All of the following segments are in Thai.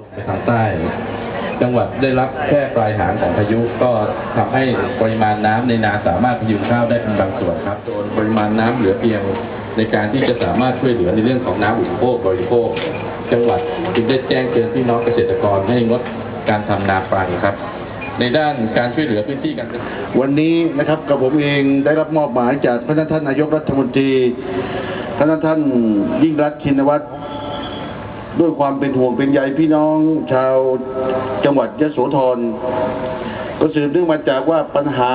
ลงไปทางใต้ จังหวัดได้รับแค่ปลายหางของพายุก็ทำให้ปริมาณน้ำในนาสามารถพยุงข้าวได้เป็นบางส่วนครับโดนปริมาณน้ำเหลือเพียงในการที่จะสามารถช่วยเหลือในเรื่องของน้ำอุปโภคบริโภค จังหวัดจึงได้แจ้งเตือนพี่น้องเกษตรกรให้งดการทำนาปรังครับในด้านการช่วยเหลือพื้นที่การเกษตรวันนี้นะครับกับผมเองได้รับมอบหมายจากพระท่านนายกรัฐมนตรีพระท่านยิ่งรักชินวัตร ด้วยความเป็นห่วงเป็นใยพี่น้องชาวจังหวัดยโสธรก็สืบเนื่องมาจากว่าปัญหา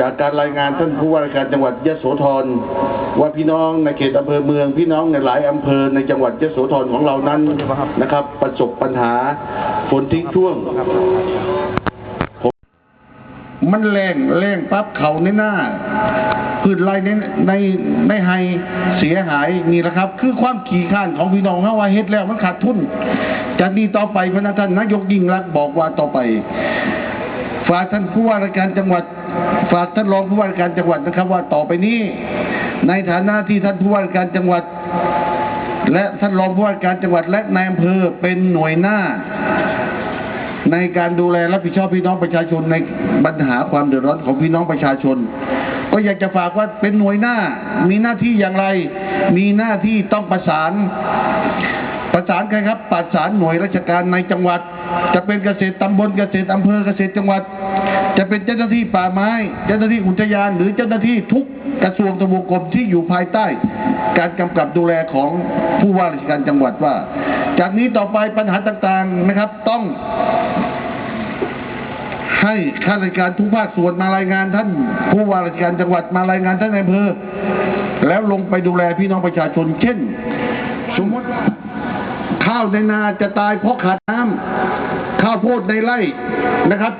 จากการรายงานท่านผู้ว่าราชการจังหวัดยะโสธรว่าพี่น้องในเขตอำเภอเมือง พี่น้องในหลายอำเภอในจังหวัดยะโสธรของเรานั้นนะครับ ประสบปัญหาฝนทิ้งช่วง มันแรงแรงปั๊บเขาในหน้าพืชไรในในในไฮเสียหายนี่แหละครับ คือความขี่ข้านของพี่น้องเฮาว่าเฮ็ดแล้วมันขาดทุนจากนี้ต่อไปพระท่านนายกยิ่งรักบอกว่าต่อไปฝากท่านผู้ว่าราชการจังหวัด ฝากท่านรองผู้ว่าราชการจังหวัดนะครับ ว่าต่อไปนี้ ในฐานะที่ท่านผู้ว่าราชการจังหวัด และท่านรองผู้ว่าราชการจังหวัดและนายอำเภอเป็นหน่วยหน้า ในการดูแลรับผิดชอบพี่น้องประชาชนในปัญหาความเดือดร้อนของพี่น้องประชาชน ก็อยากจะฝากว่าเป็นหน่วยหน้า มีหน้าที่อย่างไร มีหน้าที่ต้องประสาน ประสานใครครับ ประสานหน่วยราชการในจังหวัด จะเป็นเกษตรตำบลเกษตรอำเภอเกษตรจังหวัด จะเป็นเจ้าหน้าที่ป่าไม้ เจ้าหน้าที่อุทยาน หรือเจ้าหน้าที่ทุกกระทรวงทบวงกรมที่อยู่ภายใต้ การกำกับดูแลของผู้ว่าราชการจังหวัดว่า จากนี้ต่อไปปัญหาต่างๆนะครับต้องให้ข้าราชการทุกภาคส่วนมารายงานท่าน ผู้ว่าราชการจังหวัดมารายงานท่านนายอำเภอแล้วลงไปดูแลพี่น้องประชาชน เช่น สมมติว่า ข้าวในนาจะตายเพราะขาดน้ำข้าวโพดในไร่นะครับ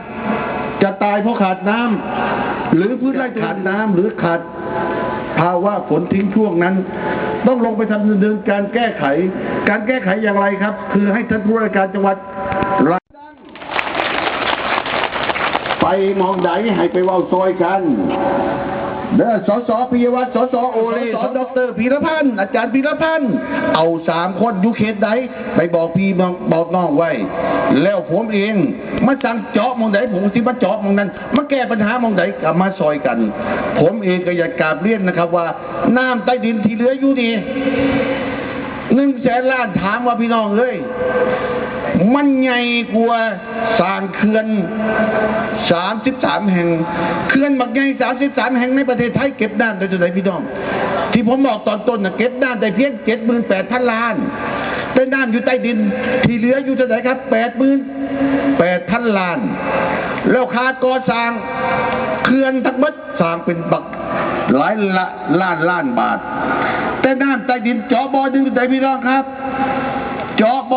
จะตายเพราะขาดน้ำหรือพืชไร่ขาดน้ำหรือขาดภาวะฝนทิ้งช่วงนั้น ต้องลงไปทำเดินการแก้ไข การแก้ไขอย่างไรครับ คือให้ท่านผู้ว่าราชการจังหวัดไปมองไหนให้ไปเว่าซอยกัน เด้อสสพิยวัฒน์สสโอเลสดรพีรพันธ์อาจารย์พีรพันธ์เอาสามคนอยู่เขตใดไปบอกพี่น้องบอกน้องไว้ แล้วผมเองมาสั่งเจาะมองไหนผมสิมาเจาะมองนั้นมาแก้ปัญหามองไหนกับมาซอยกัน ผมเองก็อยากกราบเรียนนะครับว่าน้ำใต้ดินที่เหลืออยู่ดีหนึ่งแสนล้านถามว่าพี่น้องเอ้ย มันใหญ่กว่าสร้างเขื่อนสามสิบสามแห่งเขื่อนบักใหญ่สามสิบสามแห่งในประเทศไทยเก็บน้ำได้จุดไหนพี่น้อง ที่ผมบอกตอนต้นนะเก็บน้ำได้เพียงเจ็ดหมื่นแปดพันล้านเป็นน้ำอยู่ใต้ดิน ที่เหลืออยู่จุดไหนครับแปดหมื่นแปดพันล้าน แล้วขาก่อสร้างเขื่อนทั้งหมดสร้างเป็นบักหลายละล้านล้านบาท แต่น้ำใต้ดินจาะบ่อหนึ่งจุดไหนพี่น้องครับ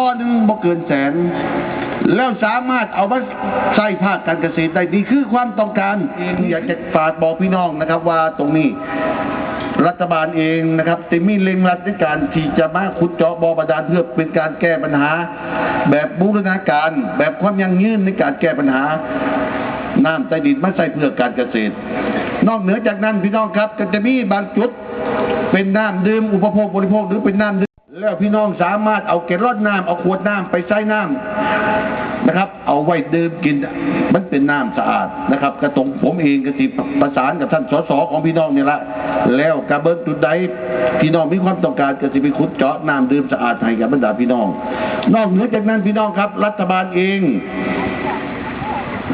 อหนึ่งบ่เกินแสน แล้วสามารถเอามาใส่ภาคการเกษตรได้ดีคือความต้องการอยากจะฝากบอกพี่น้องนะครับว่าตรงนี้รัฐบาลเองนะครับจะมีเล็งรัดในการที่จะมาขุดเจาะบ่อบาดาลเพื่อเป็นการแก้ปัญหา แบบบูรณาการ แบบความยั่งยืนในการแก้ปัญหาน้ำใต้ดินมาใส่เพื่อการเกษตร นอกเหนือจากนั้นพี่น้องครับก็จะมีบางจุดเป็นน้ำดื่มอุปโภคบริโภคหรือเป็นน้ำ แล้วพี่น้องสามารถเอาเกล็ดรดน้ำเอาขวดน้ำไปใส่น้ำนะครับ เอาไว้ดื่มกินมันเป็นน้ำสะอาดนะครับ กระตรงผมเองก็ติประสานกับท่านสสของพี่น้องนี่ละแล้วกระเบิดจุดใดพี่น้องมีความต้องการก็จะไปขุดเจาะน้ำดื่มสะอาดให้กับบรรดาพี่น้อง นอกเหนือจากนั้นพี่น้องครับ รัฐบาลเอง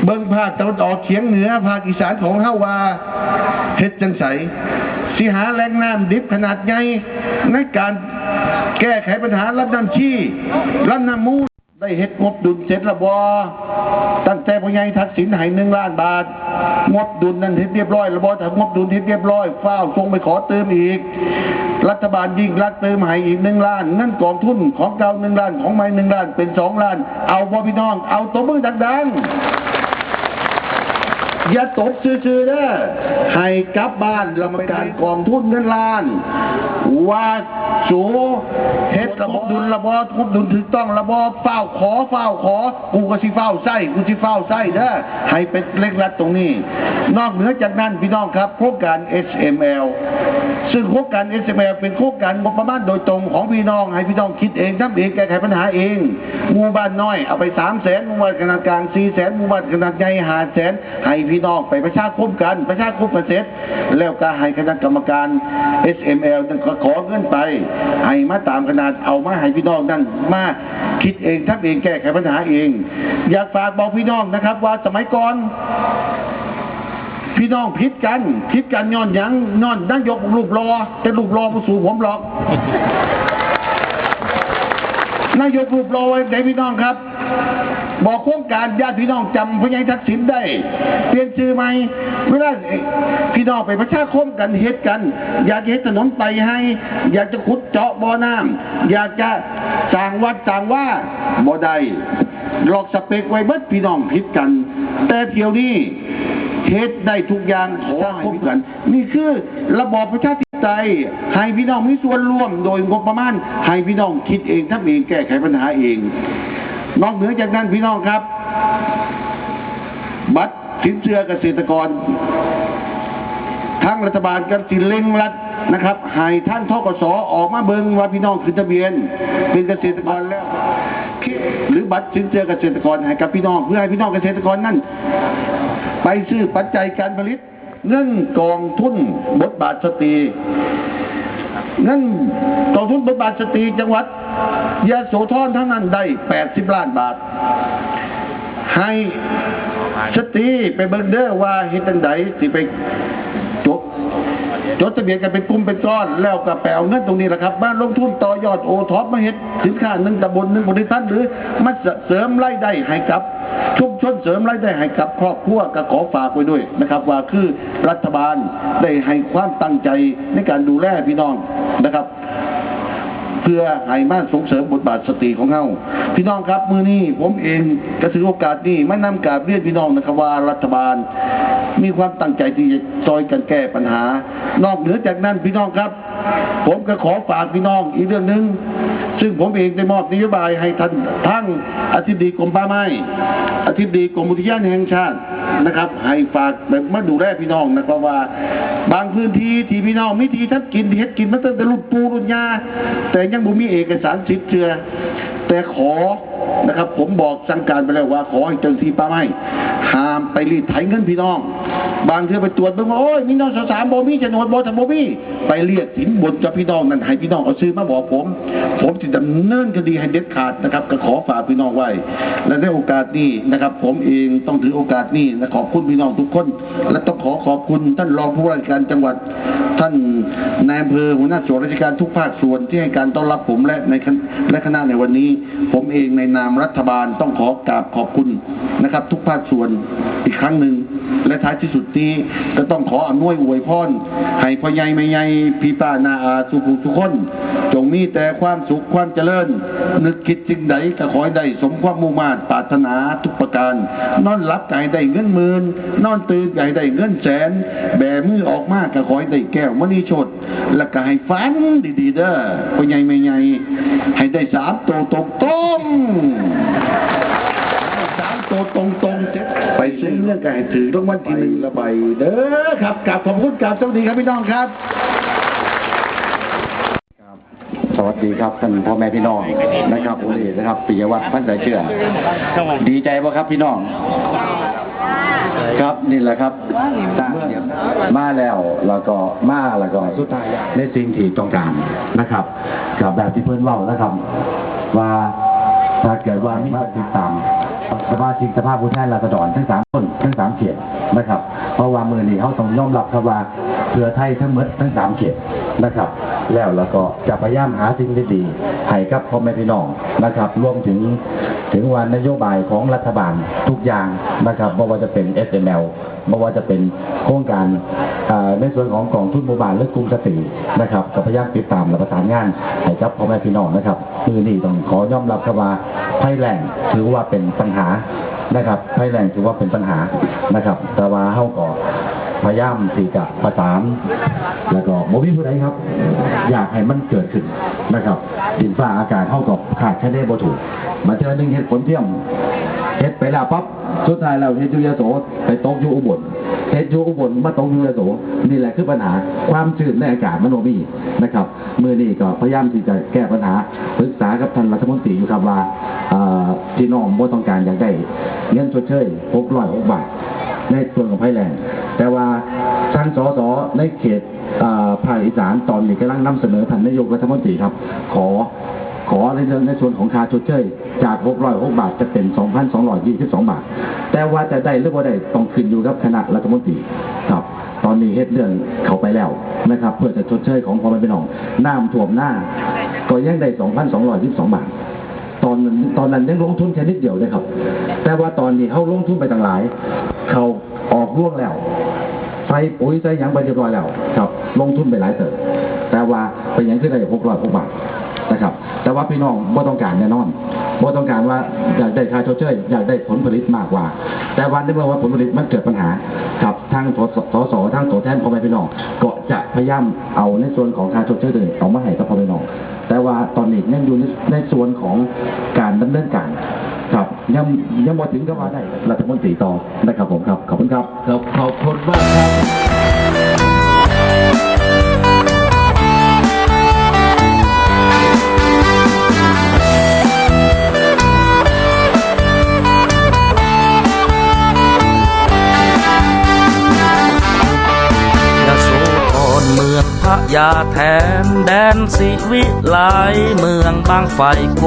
เบิ้งภาคตะวันออกเฉียงเหนือภาคอีสานของเฮาว่าเฮ็ดจังไสสิหาแหล่งน้ำดิบขนาดใหญ่ในการแก้ไขปัญหาลำน้ำชี้ลำน้ำมูลได้เฮ็ดงบดุลเสร็จและบ่ตั้งแต่พ่อใหญ่ทักษิณให้หนึ่งล้านบาท งบดุลนั้นเฮ็ดเรียบร้อยแล้วบ่ถ้างบดุลเฮ็ดเรียบร้อยฟ้าวส่งไปขอเติมอีก รัฐบาลยิ่งรักเติมให้อีกหนึ่งล้านเงินกองทุนของเก่าหนึ่งล้านของใหม่หนึ่งล้านเป็นสองล้าน เอาบ่พี่น้อง เอาตัวมือดังๆ อย่าตบซื่อๆเด้อให้กลับบ้านกรรมการกองทุนเงินล้าน ว่าสู เฮ็ดระบบดุลระบอบคุบดุลถูกต้องระบอบเฝ้าขอเฝ้าขอ กูก็สิเฝ้าไส้กูสิเฝ้าไส้เด้อให้เป็นเล็กรัดตรงนี้ นอกเหนือจากนั้นพี่น้องครับโครงการ SML ซึ่งโครงการ SML เป็นโครงการงบประมาณโดยตรงของพี่น้อง ให้พี่น้องคิดเองทำเองแก้ไขปัญหาเองหมู่บ้านน้อยเอาไปสามแสนหมู่บ้านขนาดกลางสี่แสนหมู่บ้านขนาดใหญ่ห้าแสนให้พี่น้องไปประชาคมกันประชาคมกันเสร็จแล้วก็ให้คณะกรรมการ SML นั่นก็ขอเงินไปให้มาตามขนาดเอามาให้พี่น้องนั่นมาคิดเองทำเองแก้ไขปัญหาเอง อยากฝากบอกพี่น้องนะครับ ว่าสมัยก่อน พี่น้องพิดกันพิดกันย้อนยังย้อนนายกลูกรอแต่ลูกรอผู้สูงผมหรอกนายกรูปรอไว้ไหนพี่น้องครับ บอกโครงการญาติพี่น้องจำพญายทักษิณได้ เปลี่ยนชื่อใหม่เวลาพี่น้องไปประชาคมกันเฮ็ดกัน อยากจะเฮ็ดถนนไปให้ อยากจะขุดเจาะบ่อน้ำอยากจะสร้างวัดสร้างว่าบ่ได้หลอกสเปกไว้เบิดพี่น้องผิดกัน แต่เที่ยวนี้เฮ็ดได้ทุกอย่างขอให้พบกัน นี่คือระบอบประชาธิปไตยให้พี่น้องมีส่วนร่วมโดยงบประมาณให้พี่น้องคิดเองทำเองแก้ไขปัญหาเอง นอกเหนือจากนั้นพี่น้องครับ บัตรสินเชื่อเกษตรกรทั้งรัฐบาลกับสิเร่งรัดนะครับให้ท่านทกสออกมาเบิงว่าพี่น้องขึ้นทะเบียน เป็นเกษตรกรแล้ว หรือบัตรสินเชื่อเกษตรกรให้กับพี่น้องเพื่อให้พี่น้องเกษตรกรนั่นไปซื้อปัจจัยการผลิตเงินกองทุนบทบาทสตรีเงินกองทุนบทบาทสตรีจังหวัด ยะโสธรทั้งนั้นได้ 80 ล้านบาท ให้สตรีไปเบิ่งเด้อว่าเฮ็ดจังไดสิไปจบจดทะเบียนกันเป็นกลุ่มเป็นก้อนแล้วก็แปลเงินตรงนี้แหละครับมาลงทุนต่อยอดโอท็อปมาเฮ็ดสินค้าหนึ่งตำบลหนึ่งบริษัทหรือมาเสริมรายได้ให้กับชุมชนเสริมรายได้ให้กับครอบครัวก็ขอฝากไว้ด้วยนะครับ ว่าคือรัฐบาลได้ให้ความตั้งใจในการดูแลพี่น้องนะครับ เพื่อให้มาส่งเสริมบทบาทสตรีของเฮาพี่น้องครับมือนี้ผมเองก็ถือโอกาสนี้มานำกาบเรียนพี่น้องนะครับว่ารัฐบาล มีความตั้งใจที่จะซอยกันแก้ปัญหา นอกเหนือจากนั้นพี่น้องครับ ผมก็ขอฝากพี่น้องอีกเรื่องหนึ่งซึ่งผมเองได้มอบนโยบายให้ท่านทั้งอธิบดีกรมป่าไม้อธิบดีกรมอุทยานแห่งชาติ นะครับให้ฝากแบบมาดูแลพี่น้องนะครับว่า บางพื้นที่ที่พี่น้องมีที่ทับกินเฮ็ดกินมาตั้งแต่รุ่นปูรุ่นยาแต่ยังบ่มีเอกสารสิทธิ์เชื่อแต่ขอ นะครับ ผมบอกสั่งการไปแล้วว่า ขอให้เจ้าหน้าที่ป่าไม้ห้ามไปรีดไถเงินพี่น้อง บางเทื่อไปตรวจเบิ่งว่าโอ้ยมีน้องสาวสามบ่มีโฉนดบ่ถ้าบ่มีไปเรียกสินบนจากพี่น้องนั่นให้พี่น้องเอาซื้อมาบอกผม ผมจะดำเนินคดีให้เด็ดขาดนะครับ ก็ขอฝากพี่น้องไว้ และในโอกาสนี้นะครับ ผมเองต้องถือโอกาสนี้และขอบคุณพี่น้องทุกคน และต้องขอขอบคุณท่านรองผู้ว่าราชการจังหวัด ท่านนายอำเภอหัวหน้าส่วนราชการทุกภาคส่วนที่ให้การต้อนรับผมและในและคณะในวันนี้ ผมเองในนามรัฐบาลต้องขอกราบขอบคุณนะครับ ทุกภาคส่วนอีกครั้งหนึ่ง และท้ายที่สุดนี้ก็ต้องขออำนวยอวยพรให้พ่อใหญ่แม่ใหญ่พี่ป้านาอาสุภูทุกคน จงมีแต่ความสุขความเจริญ นึกคิดสิ่งใดก็ขอให้ได้สมความมุ่งมา่ปรารถนาทุกประการ นอนหลับก็ให้ได้เงินหมื่นนอนตื่นก็ให้ได้เงินแสน แบมือออกมาก็ขอให้ได้แก้วมณีชด แล้วก็ให้ฝันดีๆเด้อพ่อใหญ่แม่ใหญ่ให้ได้สามโตัวตรงสามโตตรงตรง ไปซื้อเรื่องไก่ถือรางวัลที่หนึ่งละใบเด้อครับกราบขอบคุณกราบสวัสดีครับพี่น้องครับ สวัสดีครับท่านพ่อแม่พี่น้องนะครับผมเอกนะครับปิยวัฒน์พันธ์สายเชื่อ ดีใจป่ะครับพี่น้อง ครับนี่แหละครับมาแล้วแล้วก็มาแล้วก็สุดท้ายในสิ่งที่ต้องการนะครับกับแบบที่เพื่อนเล่านะครับ ว่าถ้าเกิดว่ามีมาติดตาม สมาชิกสภาพผู้แทนราษฎรทั้งสามคนทั้งสามเขตนะครับ เพราะว่ามือนี้เขาต้องยอมรับครับว่าเพื่อไทยทั้งหมดทั้งสามเขตนะครับ แล้วแล้วก็จะพยายามหาสิ่งดีๆให้กับพ่อแม่พี่น้องนะครับ รวมถึงถึงวันนโยบายของรัฐบาลทุกอย่างนะครับไม่ว่าจะเป็น SML ไม่ว่าจะเป็นโครงการในส่วนของกองทุนหมู่บ้านและกลุ่มสตรีนะครับก็พยายามติดตามและประสานงานให้กับพ่อแม่พี่น้องนะครับคือนี่ต้องขอยอมรับครับว่า ภัยแรงถือว่าเป็นปัญหานะครับภัยแรงถือว่าเป็นปัญหานะครับ แต่ว่าเฮาก็พยายามที่จะประสาน แล้วก็บ่มีผู้ใดครับ อยากให้มันเกิดขึ้นนะครับดินฟ้าอากาศเฮาก็ขาดแค่ได้บ่ถูกมาเจอหนึงเหตุผลเทียม ฮ็ดไปแล้วปั๊บสุดท้ายแล้วเฮ็ดอยู่ยโสไปตกอยู่อุบลเฮ็ดอยู่อุบลมาตกอยู่ยโสนี่แหละคือปัญหาความชื้นในอากาศมันบ่มีนะครับเมื้อนี้ก็พยายามที่จะแก้ปัญหาปรึกษากับท่านรัฐมนตรีอยู่ครับว่าพี่น้องบ่ต้องการอยากได้เงินชดเชย606บาทในส่วนของภัยแรงแต่ว่าทางสสในเขตภาคอีสานตอนนี้กำลังนำเสนอท่านนายกรัฐมนตรีครับ ขอ อในเรื่องในส่วนของค่าชดเชยจาก 606 บาทจะเป็น 2,222 บาท แต่ว่าจะได้หรือบ่ได้ต้องขึ้นอยู่กับคณะรัฐมนตรีครับตอนนี้เฮ็ดเรื่องเขาไปแล้วนะครับ เพื่อจะชดเชยของพ่อแม่พี่น้องน้ำท่วมหน้า ก็ยังได้ 2,222 บาท ตอนตอนนั้นยังลงทุนแค่นิดเดียวเลยครับ แต่ว่าตอนนี้เขาลงทุนไปต่างหลาย เขาออกร่วงแล้วใส่ปุ๋ยใส่ยังไปเรียบร้อยแล้ว ครับ ลงทุนไปหลายเติบแต่ว่าเป็นหยังขึ้นได้หกร้อยหกบาท นะครับ แต่ว่าพี่น้องบ่ต้องการแน่นอนบ่ต้องการว่าอยากได้ค่าชดเชยอยากได้ผลผลิตมากกว่า แต่วันที่เมื่อว่าผลผลิตมันเกิดปัญหาครับทางสสทางตัวแทนพ่อแม่พี่น้องก็จะพยายามเอาในส่วนของค่าชดเชยตัวนี้เอามาให้กับพ่อแม่พี่น้อง แต่ว่าตอนนี้ยังอยู่ในในส่วนของการดำเนินการครับยังยังมาถึงก็มาได้รัฐมนตรีต่อนะครับผมครับ ขอบคุณครับครับขอบคุณมากครับ เมืองพระยาแทนแดนสิวิไลเมืองบางไฟโก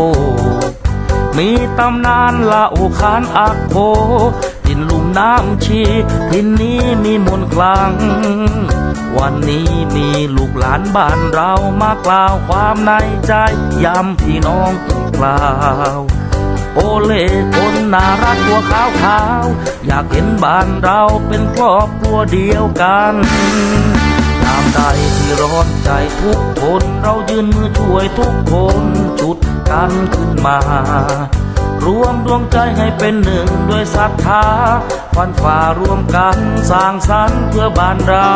มีตำนานเล่าขานอักโพดินลุ่มน้ำชีดินนี้มีมนคลัง วันนี้มีลูกหลานบ้านเรามากล่าวความในใจย้ำพี่น้องอีกคราวโอเลคนน่ารักตัวขาวขาวๆอยากเห็นบ้านเราเป็นครอบครัวเดียวกัน ยามใดที่ร้อนใจทุกคน เรายืนมือช่วยทุกคนจุดกันขึ้นมา รวมดวงใจให้เป็นหนึ่งด้วยศรัทธาฟันฝ่ารวมกันสร้างสรรค์เพื่อบ้านเรา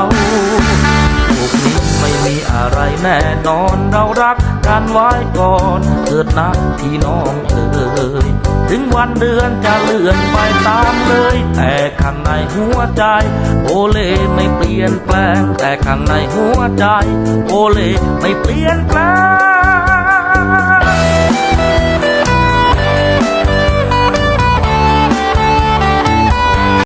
อะไรแน่นอนเรารักกันไว้ก่อนเถิดนะพี่น้องเอ่ยถึงวันเดือนจะเลื่อนไปตามเลย แต่ข้างในหัวใจ โอเลไม่เปลี่ยนแปลง แต่ข้างในหัวใจ โอเลไม่เปลี่ยนแปลง